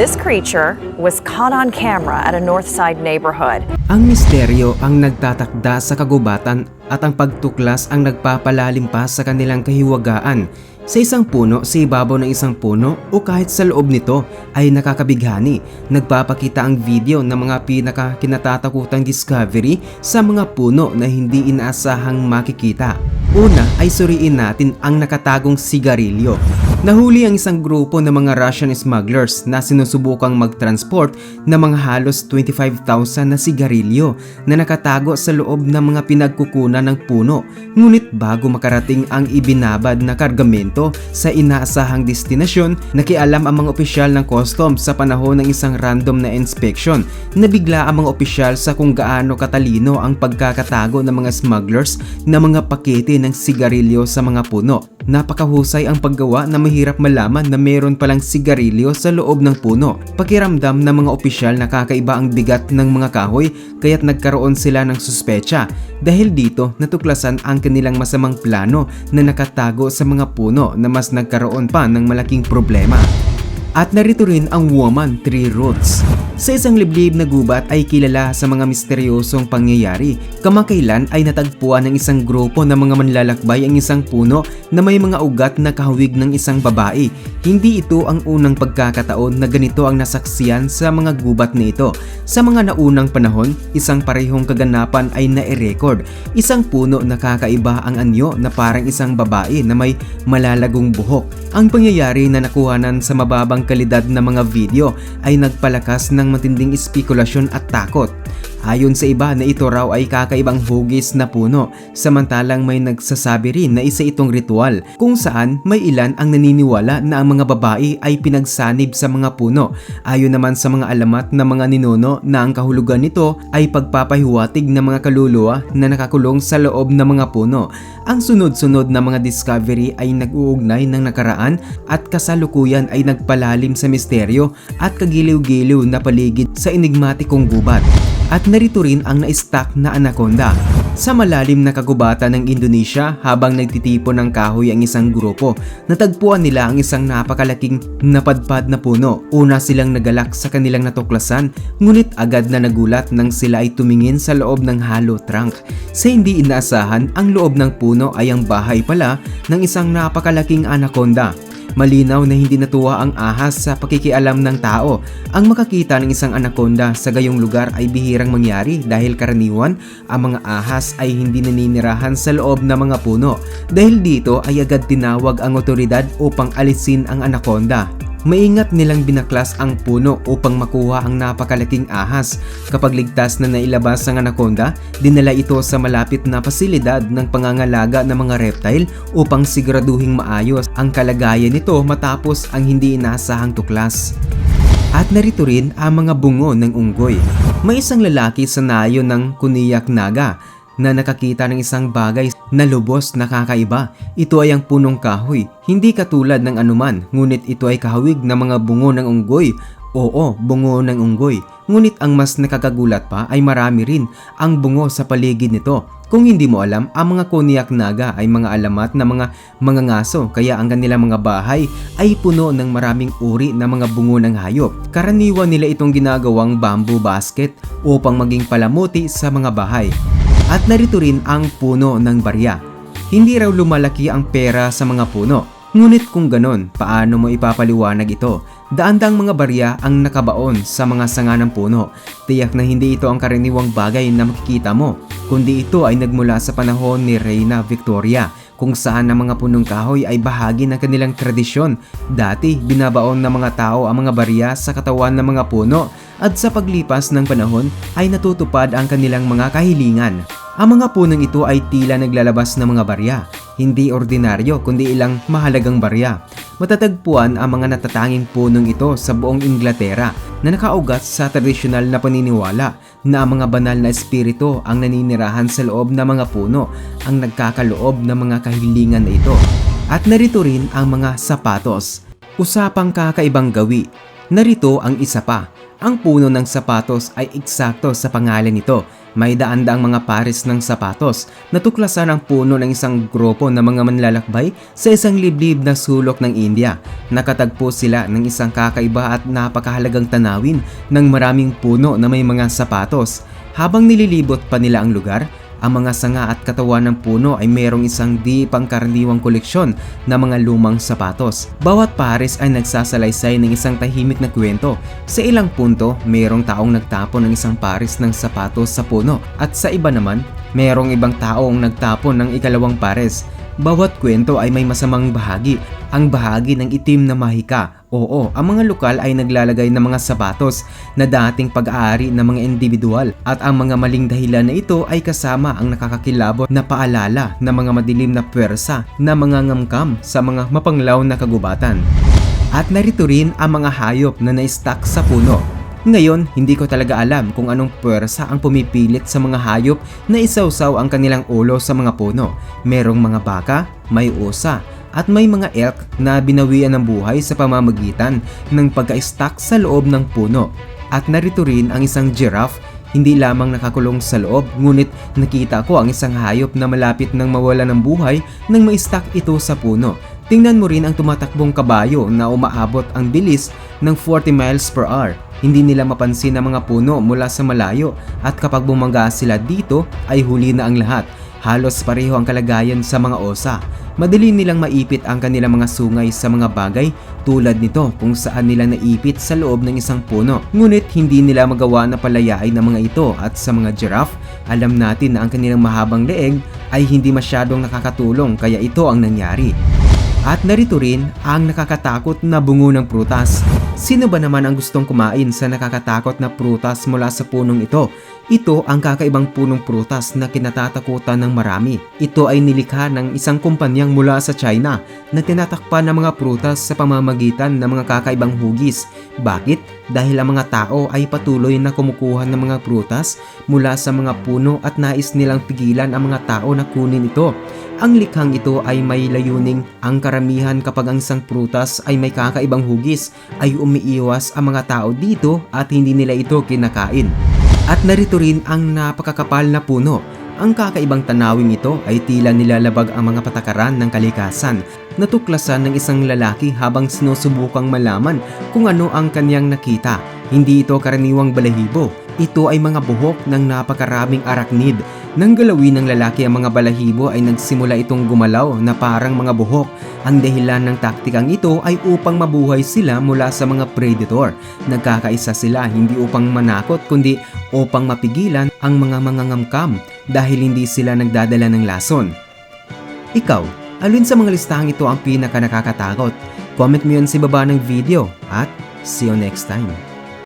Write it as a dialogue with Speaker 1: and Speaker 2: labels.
Speaker 1: This creature was caught on camera at a Northside neighborhood.
Speaker 2: Ang misteryo ang nagtatakda sa kagubatan at ang pagtuklas ang nagpapalalim pa sa kanilang kahiwagaan. Sa isang puno, sa ibabaw ng isang puno o kahit sa loob nito ay nakakabighani. Nagpapakita ang video ng mga pinaka kinatatakutang discovery sa mga puno na hindi inaasahang makikita. Una ay suriin natin ang nakatagong sigarilyo. Nahuli ang isang grupo ng mga Russian smugglers na sinusubukang mag-transport ng mga halos 25,000 na sigarilyo na nakatago sa loob ng mga pinagkukunan ng puno. Ngunit bago makarating ang ibinabad na kargamento sa inaasahang destinasyon, nakialam ang mga opisyal ng customs sa panahon ng isang random na inspection. Nabigla ang mga opisyal sa kung gaano katalino ang pagkakatago ng mga smugglers na mga pakete ng sigarilyo sa mga puno. Napakahusay ang paggawa na mahirap malaman na meron palang sigarilyo sa loob ng puno. Pakiramdam ng mga opisyal na kakaiba ang bigat ng mga kahoy kaya't nagkaroon sila ng suspecha. Dahil dito natuklasan ang kanilang masamang plano na nakatago sa mga puno na mas nagkaroon pa ng malaking problema. At narito rin ang Woman Tree Roots. Sa isang liblib na gubat ay kilala sa mga misteryosong pangyayari. Kamakailan ay natagpuan ng isang grupo ng mga manlalakbay ang isang puno na may mga ugat na kahawig ng isang babae. Hindi ito ang unang pagkakataon na ganito ang nasaksiyan sa mga gubat na ito. Sa mga naunang panahon, isang parehong kaganapan ay nai-record. Isang puno na kakaiba ang anyo na parang isang babae na may malalagong buhok. Ang pangyayari na nakuhanan sa mababang kalidad na mga video ay nagpalakas ng matinding espekulasyon at takot. Ayon sa iba na ito raw ay kakaibang hugis na puno, samantalang may nagsasabi rin na isa itong ritual kung saan may ilan ang naniniwala na ang mga babae ay pinagsanib sa mga puno. Ayon naman sa mga alamat ng mga ninuno na ang kahulugan nito ay pagpapahiwatig ng mga kaluluwa na nakakulong sa loob ng mga puno. Ang sunod-sunod na mga discovery ay nag-uugnay ng nakaraan at kasalukuyan ay nagpalalim sa misteryo at kagiliw-giliw na paligid sa enigmatikong gubat. At narito rin ang na-stack na anaconda. Sa malalim na kagubatan ng Indonesia habang nagtitipon ng kahoy ang isang grupo, natagpuan nila ang isang napakalaking napadpad na puno. Una silang nagalak sa kanilang natuklasan, ngunit agad na nagulat nang sila ay tumingin sa loob ng hollow trunk. Sa hindi inaasahan, ang loob ng puno ay ang bahay pala ng isang napakalaking anaconda. Malinaw na hindi natuwa ang ahas sa pakikialam ng tao. Ang makakita ng isang anaconda sa gayong lugar ay bihirang mangyari dahil karaniwan ang mga ahas ay hindi naninirahan sa loob ng mga puno. Dahil dito ay agad tinawag ang otoridad upang alisin ang anaconda. Maingat nilang binaklas ang puno upang makuha ang napakalaking ahas. Kapag ligtas na nailabas ang anaconda, dinala ito sa malapit na pasilidad ng pangangalaga ng mga reptile upang siguraduhing maayos ang kalagayan nito matapos ang hindi inaasahang tuklas. At narito rin ang mga bungo ng unggoy. May isang lalaki sa nayo ng Kuniyak Naga na nakakita ng isang bagay na lubos na kakaiba. Ito ay ang punong kahoy, hindi katulad ng anuman, ngunit ito ay kahawig ng mga bungo ng unggoy. Oo, bungo ng unggoy. Ngunit ang mas nakakagulat pa ay marami rin ang bungo sa paligid nito. Kung hindi mo alam, ang mga Koniak Naga ay mga alamat na mga mga ngaso kaya ang kanilang mga bahay ay puno ng maraming uri na mga bungo ng hayop. Karaniwan nila itong ginagawang bamboo basket upang maging palamuti sa mga bahay. At narito rin ang puno ng barya. Hindi raw lumalaki ang pera sa mga puno. Ngunit kung ganon, paano mo ipapaliwanag ito? Daandang mga barya ang nakabaon sa mga sanga ng puno. Tiyak na hindi ito ang karaniwang bagay na makikita mo, kundi ito ay nagmula sa panahon ni Reyna Victoria kung saan ang mga punong kahoy ay bahagi ng kanilang tradisyon. Dati, binabaon ng mga tao ang mga barya sa katawan ng mga puno at sa paglipas ng panahon ay natutupad ang kanilang mga kahilingan. Ang mga punong ito ay tila naglalabas ng mga barya, hindi ordinaryo kundi ilang mahalagang barya. Matatagpuan ang mga natatanging punong ito sa buong Inglaterra na nakaugat sa tradisyonal na paniniwala na ang mga banal na espiritu ang naninirahan sa loob ng mga puno ang nagkakaloob ng mga kahilingan na ito. At narito rin ang mga sapatos. Usapang kakaibang gawi. Narito ang isa pa Ang puno ng sapatos ay eksakto sa pangalan nito. May daan-daang mga pares ng sapatos. Natuklasan ang puno ng isang grupo ng mga manlalakbay sa isang liblib na sulok ng India. Nakatagpo sila ng isang kakaiba at napakahalagang tanawin ng maraming puno na may mga sapatos. Habang nililibot pa nila ang lugar, ang mga sanga at katawan ng puno ay mayroong isang di pangkaraniwang koleksyon na mga lumang sapatos. Bawat pares ay nagsasalaysay ng isang tahimik na kwento. Sa ilang punto, mayroong taong nagtapon ng isang pares ng sapatos sa puno at sa iba naman, mayroong ibang taong nagtapon ng ikalawang pares. Bawat kwento ay may masamang bahagi. Ang bahagi ng itim na mahika. Oo, ang mga lokal ay naglalagay ng mga sapatos na dating pag-aari ng mga individual at ang mga maling dahilan na ito ay kasama ang nakakakilabot na paalala ng mga madilim na pwersa na mga ngamkam sa mga mapanglaw na kagubatan. At narito rin ang mga hayop na na-stack sa puno. Ngayon, hindi ko talaga alam kung anong puwersa ang pumipilit sa mga hayop na isawsaw ang kanilang ulo sa mga puno. Merong mga baka, may usa, at may mga elk na binawian ng buhay sa pamamagitan ng pagka-stack sa loob ng puno. At narito rin ang isang giraffe hindi lamang nakakulong sa loob, ngunit nakita ko ang isang hayop na malapit nang mawala ng buhay nang ma-stack ito sa puno. Tingnan mo rin ang tumatakbong kabayo na umaabot ang bilis ng 40 miles per hour. Hindi nila mapansin ang mga puno mula sa malayo at kapag bumangga sila dito ay huli na ang lahat. Halos pareho ang kalagayan sa mga osa. Madali nilang maipit ang kanilang mga sungay sa mga bagay tulad nito kung saan nila naipit sa loob ng isang puno. Ngunit hindi nila magawa na palayain ang mga ito at sa mga giraffe, alam natin na ang kanilang mahabang leeg ay hindi masyadong nakakatulong kaya ito ang nangyari. At narito rin ang nakakatakot na bungo ng prutas. Sino ba naman ang gustong kumain sa nakakatakot na prutas mula sa punong ito? Ito ang kakaibang punong prutas na kinatatakutan ng marami. Ito ay nilikha ng isang kumpanyang mula sa China na tinatakpan ng mga prutas sa pamamagitan ng mga kakaibang hugis. Bakit? Dahil ang mga tao ay patuloy na kumukuha ng mga prutas mula sa mga puno at nais nilang pigilan ang mga tao na kunin ito. Ang likhang ito ay may layuning ang karamihan kapag ang isang prutas ay may kakaibang hugis ay umiiwas ang mga tao dito at hindi nila ito kinakain. At narito rin ang napakakapal na puno. Ang kakaibang tanawin ito ay tila nilalabag ang mga patakaran ng kalikasan. Natuklasan ng isang lalaki habang sinusubukang malaman kung ano ang kanyang nakita. Hindi ito karaniwang balahibo. Ito ay mga buhok ng napakaraming arachnid. Nang galawin ng lalaki ang mga balahibo ay nagsimula itong gumalaw na parang mga buhok. Ang dahilan ng taktikang ito ay upang mabuhay sila mula sa mga predator. Nagkakaisa sila hindi upang manakot kundi upang mapigilan ang mga mangangamkam dahil hindi sila nagdadala ng lason. Ikaw, alin sa mga listahang ito ang pinaka nakakatakot? Comment mo yun sa baba ng video at see you next time.